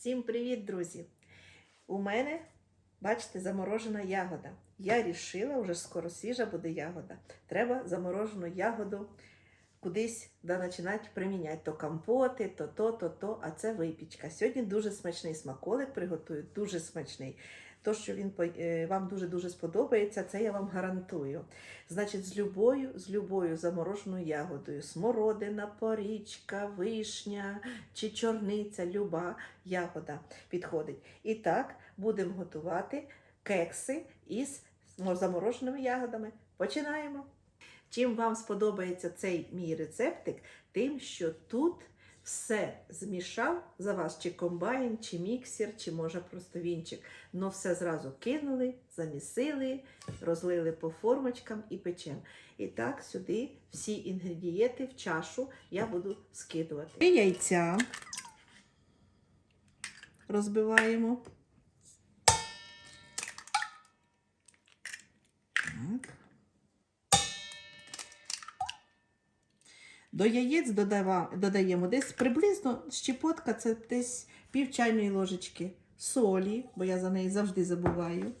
Всім привіт, друзі! У мене, бачите, заморожена ягода. Я рішила, вже скоро свіжа буде ягода. Треба заморожену ягоду кудись да, починати приміняти. То компоти, то то, то, то, а це випічка. Сьогодні дуже смачний смаколик приготую, дуже смачний. То, що він е, вам дуже-дуже сподобається, це я вам гарантую. Значить, з любою, з любою замороженою ягодою, смородина, порічка, вишня чи чорниця, люба ягода підходить. І так будемо готувати кекси із замороженими ягодами. Починаємо. Чим вам сподобається цей мій рецептик, тим, що тут все змішав за вас, чи комбайн, чи міксер, чи може просто вінчик. Но все зразу кинули, замісили, розлили по формочкам і печем. І так сюди всі інгредієнти в чашу я буду скидувати. І яйця розбиваємо. До яєць додаємо десь приблизно щепотка, це десь пів чайної ложечки солі, бо я за неї завжди забуваю.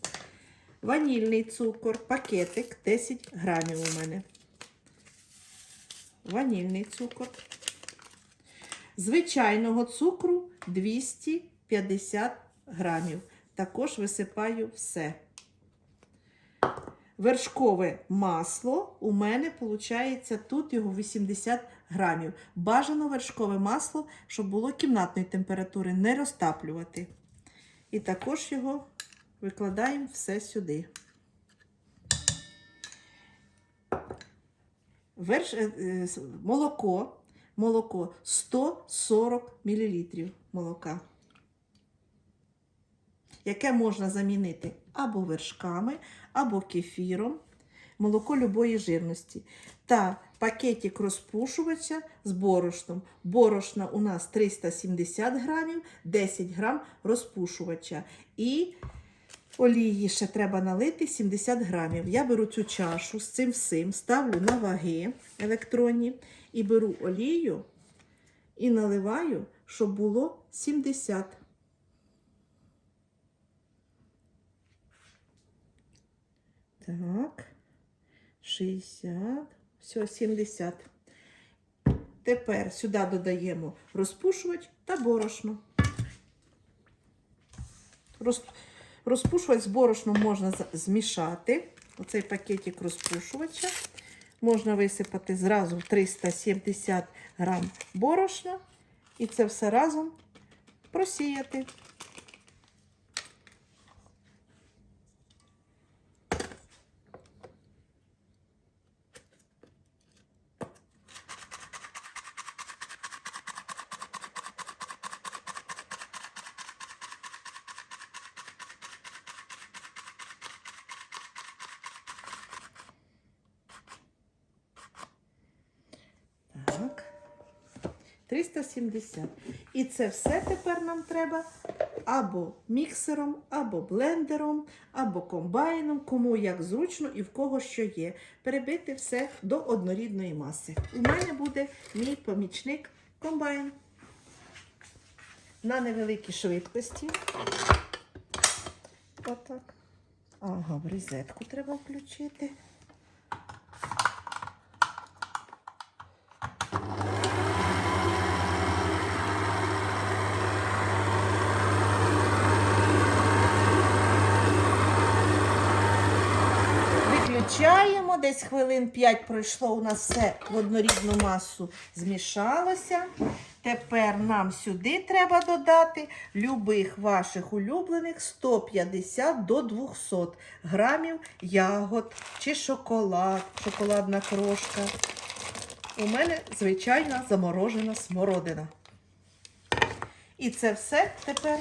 Ванільний цукор, пакетик 10 грамів у мене. Ванільний цукор. Звичайного цукру 250 грамів. Також висипаю все. Вершкове масло у мене виходить тут його 80 грамів. Бажано вершкове масло, щоб було кімнатної температури, не розтаплювати. І також його викладаємо все сюди. Верш... е, е, Молоко, молоко 140 мл молока яке можна замінити або вершками, або кефіром, молоко любої жирності. Та пакетик розпушувача з борошном. Борошна у нас 370 грамів, 10 грам розпушувача. І олії ще треба налити 70 грамів. Я беру цю чашу з цим всім, ставлю на ваги електронні і беру олію і наливаю, щоб було 70 Так, 60, все, 70. Тепер сюди додаємо розпушувач та борошно. Розпушувач з борошном можна змішати. Оцей пакетик розпушувача. Можна висипати зразу 370 грам борошна і це все разом просіяти. Так. 370. І це все тепер нам треба або міксером, або блендером, або комбайном, кому як зручно і в кого що є. Перебити все до однорідної маси. У мене буде мій помічник комбайн. На невеликій швидкості. Отак. Ага, в розетку треба включити. Виключаємо, десь хвилин 5 пройшло, у нас все в однорідну масу змішалося. Тепер нам сюди треба додати любих ваших улюблених 150 до 200 грамів ягод чи шоколад, шоколадна крошка. У мене звичайна заморожена смородина. І це все тепер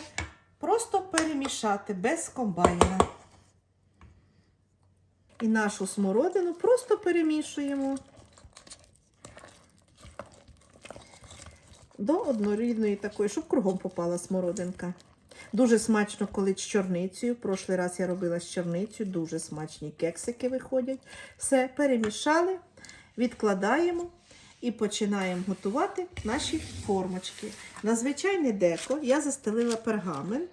просто перемішати без комбайна. І нашу смородину просто перемішуємо до однорідної такої, щоб кругом попала смородинка. Дуже смачно, коли з чорницею. Прошлий раз я робила з чорницею, дуже смачні кексики виходять. Все, перемішали, відкладаємо. І починаємо готувати наші формочки. На звичайне деко я застелила пергамент,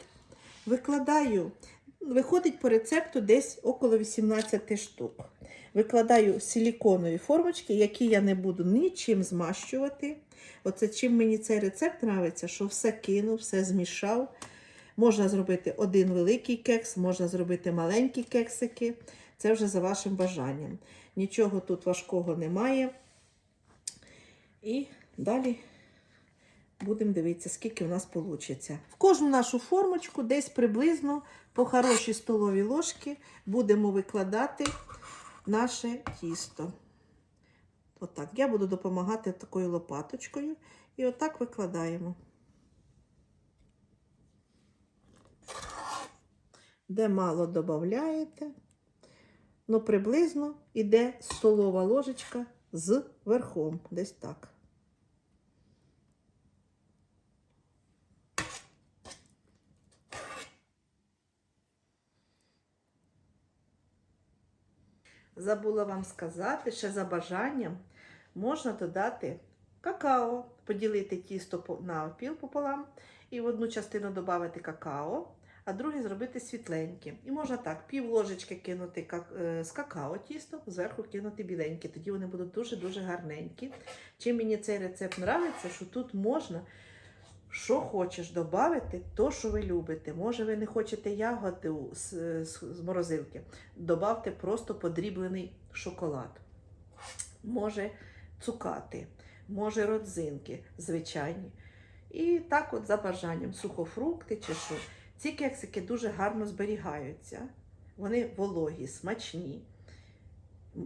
викладаю, виходить по рецепту десь около 18 штук. Викладаю силіконові формочки, які я не буду нічим змащувати. Оце чим мені цей рецепт подобається, що все кинув, все змішав. Можна зробити один великий кекс, можна зробити маленькі кексики. Це вже за вашим бажанням. Нічого тут важкого немає. І далі будемо дивитися, скільки у нас вийде. В кожну нашу формочку десь приблизно по хорошій столовій ложки будемо викладати наше тісто. Отак. Я буду допомагати такою лопаточкою. І отак викладаємо. Де мало додаєте, ну приблизно іде столова ложечка з верхом. Десь так. Забула вам сказати, ще за бажанням можна додати какао, поділити тісто на опіл пополам і в одну частину додати какао, а другу зробити світленьке. І можна так, пів ложечки кинути е, з какао тісто, зверху кинути біленьке. Тоді вони будуть дуже-дуже гарненькі. Чим мені цей рецепт подобається, що тут можна що хочеш додати, то, що ви любите. Може, ви не хочете ягоди з, з, з морозилки, добавте просто подріблений шоколад. Може цукати, може родзинки звичайні. І так от за бажанням сухофрукти чи що. Ці кексики дуже гарно зберігаються. Вони вологі, смачні.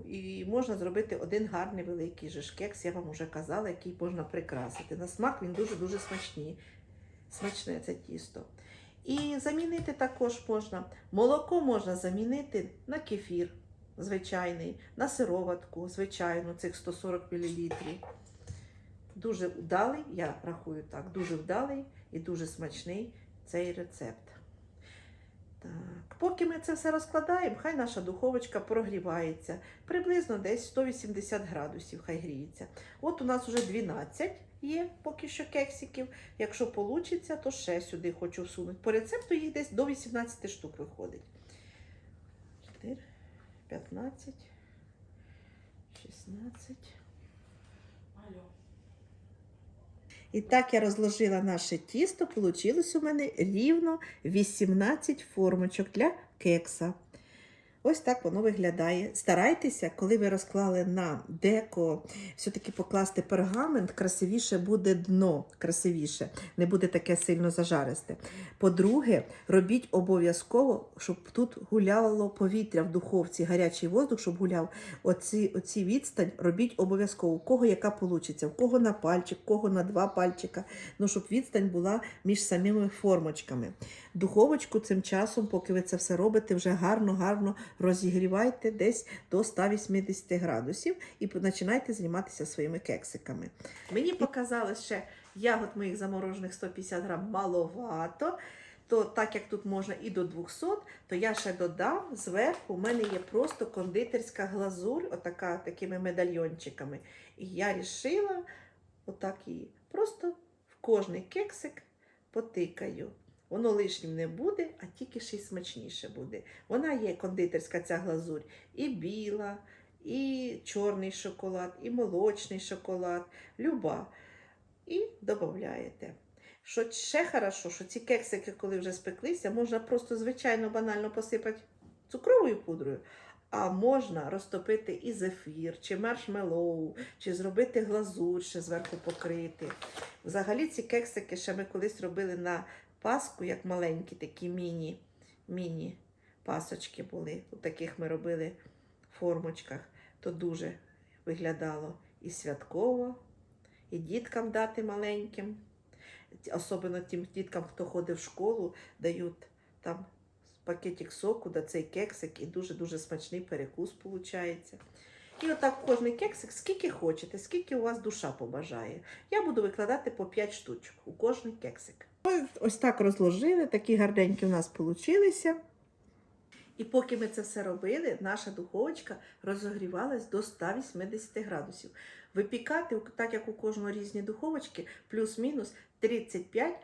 І можна зробити один гарний великий же кекс, я вам вже казала, який можна прикрасити. На смак він дуже-дуже смачний. Смачне це тісто. І замінити також можна. Молоко можна замінити на кефір звичайний, на сироватку, звичайну, цих 140 мл. Дуже вдалий, я рахую так, дуже вдалий і дуже смачний цей рецепт. Так, поки ми це все розкладаємо, хай наша духовочка прогрівається. Приблизно десь 180 градусів, хай гріється. От у нас вже 12 є поки що кексиків. Якщо вийде, то ще сюди хочу всунути. По рецепту їх десь до 18 штук виходить. 4, 15, 16. І так я розложила наше тісто, Получилось у мене рівно 18 формочок для кекса. Ось так воно виглядає. Старайтеся, коли ви розклали на деко, все-таки покласти пергамент, красивіше буде дно, красивіше, не буде таке сильно зажаристе. По-друге, робіть обов'язково, щоб тут гуляло повітря в духовці, гарячий воздух, щоб гуляв. Оці, оці відстань робіть обов'язково. У кого яка получиться, у кого на пальчик, у кого на два пальчика. Ну, щоб відстань була між самими формочками. Духовочку цим часом, поки ви це все робите, вже гарно-гарно розігрівайте десь до 180 градусів і починайте займатися своїми кексиками. Мені показали ще ягод моїх заморожених 150 грам маловато. То так як тут можна і до 200, то я ще додам зверху. У мене є просто кондитерська глазурь, отака такими медальйончиками. І я рішила отак її просто в кожний кексик потикаю. Воно лишнім не буде, а тільки ще й смачніше буде. Вона є кондитерська ця глазурь, і біла, і чорний шоколад, і молочний шоколад, люба. І додаєте. Що ще хорошо, що ці кексики, коли вже спеклися, можна просто звичайно банально посипати цукровою пудрою, а можна розтопити і зефір, чи маршмеллоу, чи зробити глазурь, ще зверху покрити. Взагалі ці кексики ще ми колись робили на паску, як маленькі такі міні, міні пасочки були. У таких ми робили формочках. То дуже виглядало і святково, і діткам дати маленьким. Особливо тим діткам, хто ходить в школу, дають там пакетик соку, да цей кексик, і дуже-дуже смачний перекус виходить. І отак кожний кексик, скільки хочете, скільки у вас душа побажає. Я буду викладати по 5 штучок у кожний кексик. Ось, так розложили, такі гарненькі у нас получилися. І поки ми це все робили, наша духовочка розогрівалась до 180 градусів. Випікати, так як у кожного різні духовочки, плюс-мінус 35-40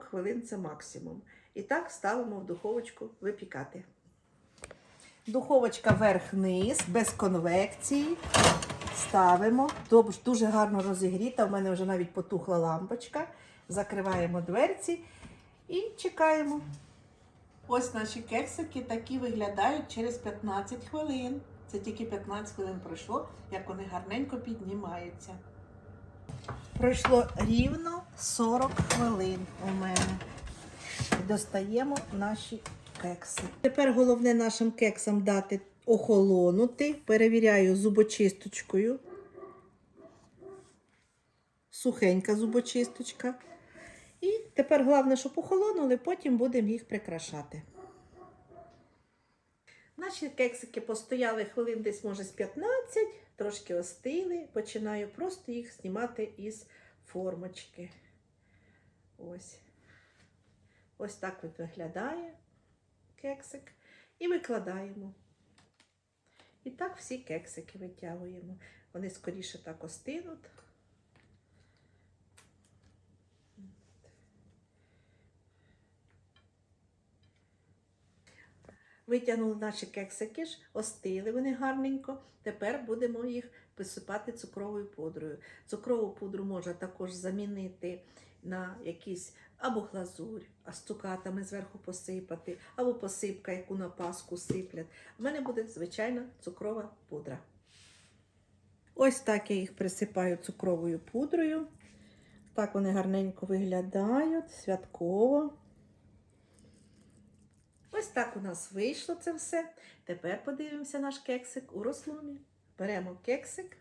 хвилин це максимум. І так ставимо в духовочку випікати. Духовочка верх-низ, без конвекції. Ставимо. Дуже гарно розігріта. У мене вже навіть потухла лампочка. Закриваємо дверці і чекаємо. Ось наші кексики такі виглядають через 15 хвилин. Це тільки 15 хвилин пройшло, як вони гарненько піднімаються. Пройшло рівно 40 хвилин у мене. Достаємо наші кекси. Тепер головне нашим кексам дати охолонути. Перевіряю зубочисточкою. Сухенька зубочисточка. І тепер головне, щоб охолонули, потім будемо їх прикрашати. Наші кексики постояли хвилин десь, може, з 15, трошки остили. Починаю просто їх знімати із формочки. Ось. Ось так от виглядає кексик. І викладаємо. І так всі кексики витягуємо. Вони скоріше так остинуть. Витягнули наші кексики остили вони гарненько. Тепер будемо їх посипати цукровою пудрою. Цукрову пудру можна також замінити на якісь або глазурь, а з цукатами зверху посипати, або посипка, яку на паску сиплять. У мене буде звичайна цукрова пудра. Ось так я їх присипаю цукровою пудрою. Так вони гарненько виглядають, святково. Ось так у нас вийшло це все. Тепер подивимося наш кексик у розломі. Беремо кексик,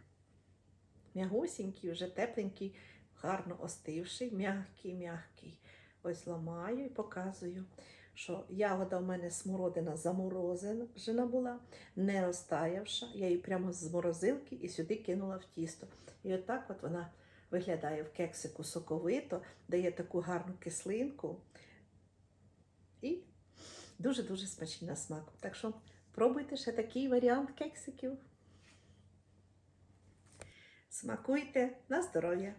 м'ягусінький, вже тепленький, гарно остивший, м'який. Ось ламаю і показую, що ягода у мене смородина заморозена була, не розтаявша. Я її прямо з морозилки і сюди кинула в тісто. І отак от вона виглядає в кексику соковито, дає таку гарну кислинку. І дуже-дуже смачні на смак. Так що пробуйте ще такий варіант кексиків. Смакуйте на здоров'я!